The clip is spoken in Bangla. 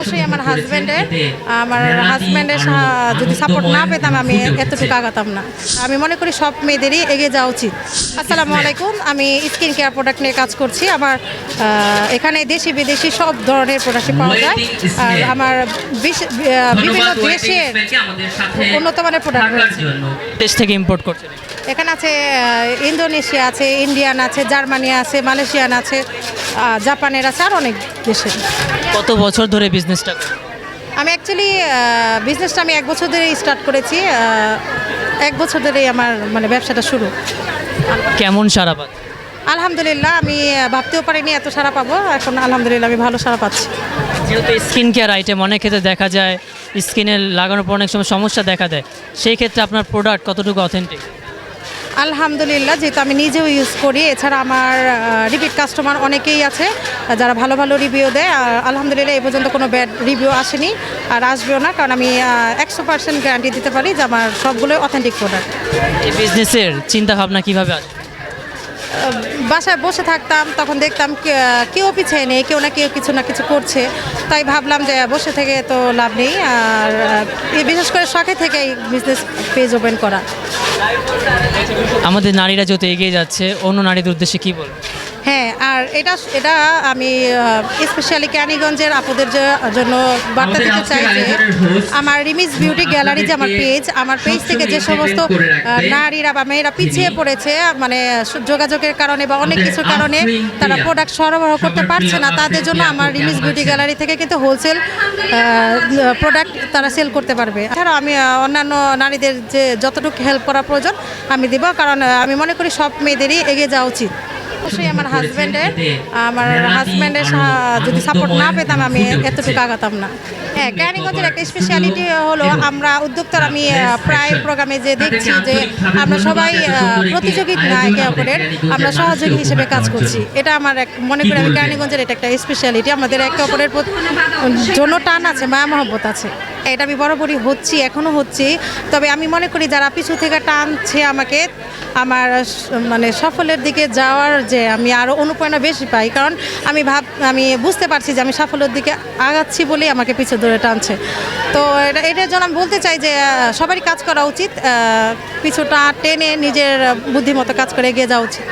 অবশ্যই আমার হাজব্যান্ডের আমার হাজব্যান্ডের সা- যদি সাপোর্ট না পেতাম আমি এতটুকু আগাতাম না। আমি মনে করি সব মেয়েদেরই এগিয়ে যাওয়া উচিত। আসসালামু আলাইকুম আমি স্কিন কেয়ার প্রোডাক্ট নিয়ে কাজ করছি। আমার এখানে দেশি বিদেশি সব ধরনের প্রোডাক্ট পাওয়া যায়। আর আমার বিভিন্ন দেশের উন্নত মানের প্রোডাক্ট রয়েছে। দেশ থেকে ইম্পোর্ট এখানে আছে ইন্দোনেশিয়া আছে ইন্ডিয়ান আছে জার্মানি আছে মালয়েশিয়ান আছে জাপানের আছে আর অনেক। দেশের কত বছর ধরে বিজনেসটা আমি অ্যাকচুয়ালি বিজনেসটা আমি এক বছর ধরে স্টার্ট করেছি এক বছর ধরেই আমার মানে ব্যবসাটা শুরু। কেমন সারা পান আলহামদুলিল্লাহ আমি ভাবতেও পারিনি এত সারা পাবো এখন আলহামদুলিল্লাহ আমি ভালো সারা পাচ্ছি। যেহেতু স্কিন কেয়ার আইটেম অনেক ক্ষেত্রে দেখা যায় স্কিনে লাগানোর পর অনেক সময় সমস্যা দেখা দেয় সেই ক্ষেত্রে আপনার প্রোডাক্ট কতটুকু অথেন্টিক আলহামদুলিল্লাহ যেহেতু আমি নিজেও ইউজ করি এছাড়া আমার রিপিট কাস্টমার অনেকেই আছে যারা ভালো ভালো রিভিউ দেয় আর আলহামদুলিল্লাহ এই পর্যন্ত কোনো ব্যাড রিভিউ আসেনি আর আসবেও না কারণ আমি একশো পার্সেন্ট গ্যারান্টি দিতে পারি যে আমার সবগুলোই অথেন্টিক প্রোডাক্ট এই বিজনেসের চিন্তা ভাবনা কীভাবে আসে? বাসায় বসে থাকতাম তখন দেখতাম কেউ পিছিয়ে নেই কেউ না কেউ কিছু না কিছু করছে তাই ভাবলাম যে বসে থেকে তো লাভ নেই আর বিশেষ করে শখে থেকে এই বিজনেস পেজ ওপেন করা। আমাদের নারীরা যত এগিয়ে যাচ্ছে অন্য নারীদের উদ্দেশ্যে কি বলব? হ্যাঁ আর এটা এটা আমি স্পেশালি ক্যানিগঞ্জের আপুদের যে- জন্য বার্তা দিতে চাই যে আমার রিমিস বিউটি গ্যালারি যে আমার পেজ আমার পেজ থেকে যে সমস্ত। নারীরা বা মেয়েরা পিছিয়ে পড়েছে মানে যোগাযোগের কারণে বা অনেক কিছুর কারণে তারা প্রোডাক্ট সরবরাহ করতে পারছে না। তাদের জন্য আমার রিমিস বিউটি গ্যালারি থেকে কিন্তু হোলসেল প্রোডাক্ট তারা সেল করতে পারবে। এছাড়াও আমি অন্যান্য নারীদের যে যতটুকু হেল্প করা প্রয়োজন আমি দেবো। কারণ আমি মনে করি সব মেয়েদেরই এগিয়ে যাওয়া উচিত। অবশ্যই আমার হাজব্যান্ডের আমার হাজব্যান্ডের যদি সাপোর্ট না পেতাম আমি এতটুকু আগাতাম না। হ্যাঁ ক্যানিগঞ্জের একটা স্পেশালিটি হলো আমরা উদ্যোক্তার আমি প্রায় প্রোগ্রামে যে দেখছি যে আমরা সবাই প্রতিযোগী না একে অপরের আমরা সহযোগী হিসেবে কাজ করছি। এটা আমার এক মনে করি আমি ক্যানিগঞ্জের এটা একটা স্পেশালিটি আমাদের একে অপরের জন্য টান আছে মায়া মহব্বত আছে। এটা আমি বরাবরই হচ্ছি, এখনও হচ্ছি। তবে আমি মনে করি যারা পিছু থেকে টানছে আমাকে, আমার মানে সাফল্যের দিকে যাওয়ার যে আমি আরও অনুপ্রেরণা বেশি পাই, কারণ আমি ভাব, আমি বুঝতে পারছি যে আমি সাফল্যের দিকে আগাচ্ছি বলেই আমাকে পিছু ধরে টানছে। তো এটা, এটার জন্য আমি বলতে চাই যে সবারই কাজ করা উচিত পিছুটা টেনে নিজের বুদ্ধিমতো কাজ করে এগিয়ে যাওয়া উচিত।